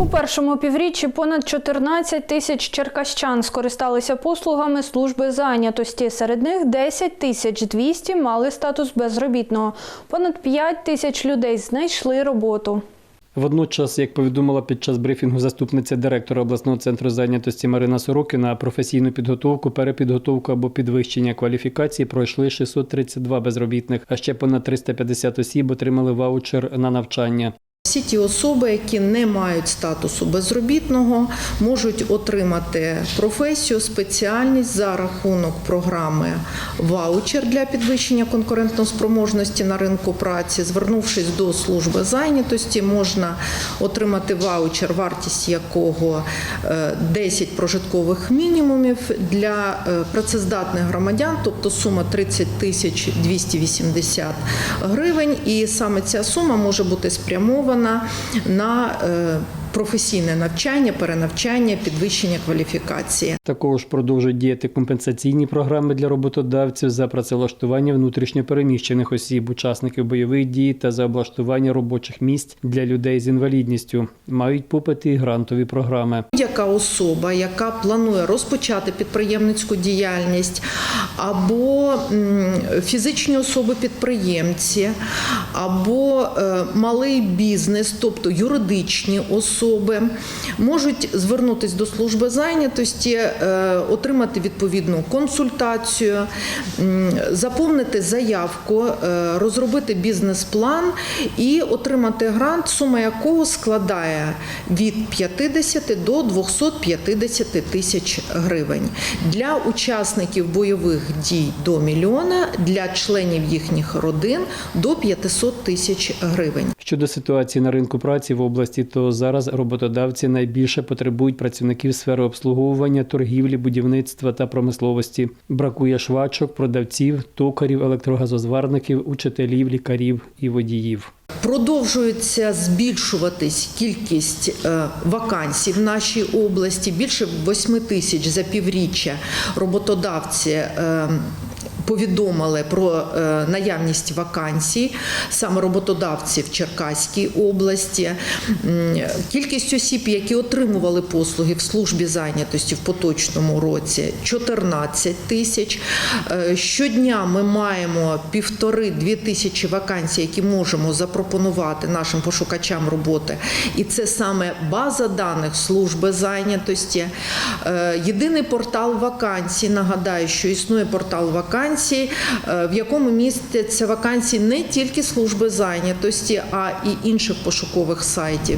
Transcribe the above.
У першому півріччі понад 14 тисяч черкащан скористалися послугами служби зайнятості. Серед них 10 тисяч 200 мали статус безробітного. Понад 5 тисяч людей знайшли роботу. Водночас, як повідомила під час брифінгу заступниця директора обласного центру зайнятості Марина Сорокіна, професійну підготовку, перепідготовку або підвищення кваліфікації пройшли 632 безробітних, а ще понад 350 осіб отримали ваучер на навчання. Всі ті особи, які не мають статусу безробітного, можуть отримати професію, спеціальність за рахунок програми ваучер для підвищення конкурентоспроможності на ринку праці. Звернувшись до служби зайнятості, можна отримати ваучер, вартість якого е, 10 прожиткових мінімумів для е, працездатних громадян, тобто сума 30 тисяч 280 гривень. І саме ця сума може бути спрямована на е, професійне навчання, перенавчання, підвищення кваліфікації. Також продовжують діяти компенсаційні програми для роботодавців за працевлаштування внутрішньопереміщених осіб, учасників бойових дій та за облаштування робочих місць для людей з інвалідністю. Мають попит і грантові програми. Будь-яка особа, яка планує розпочати підприємницьку діяльність, або фізичні особи-підприємці, або е, малий бізнес, тобто юридичні особи, можуть звернутися до служби зайнятості, е, отримати відповідну консультацію, заповнити заявку, е, розробити бізнес-план і отримати грант, сума якого складає від 50 до 250 тисяч гривень. Для учасників бойових дій до мільйона, для членів їхніх родин до 500 тисяч гривень. Щодо ситуації на ринку праці в області, то зараз роботодавці найбільше потребують працівників сфери обслуговування, торгівлі, будівництва та промисловості. Бракує швачок, продавців, токарів, електрогазозварників, учителів, лікарів і водіїв. Продовжується збільшуватись кількість е, вакансій в нашій області. Більше 8 тисяч за півріччя роботодавці. Повідомили про е, наявність вакансій саме роботодавці в Черкаській області. Кількість осіб, які отримували послуги в службі зайнятості в поточному році 14 тисяч. Е, Щодня ми маємо півтори-дві тисячі вакансій, які можемо запропонувати нашим пошукачам роботи. І це саме база даних служби зайнятості. Е, Єдиний портал вакансій. Нагадаю, що існує портал вакансій, е, в якому містяться вакансії не тільки служби зайнятості, а і інших пошукових сайтів.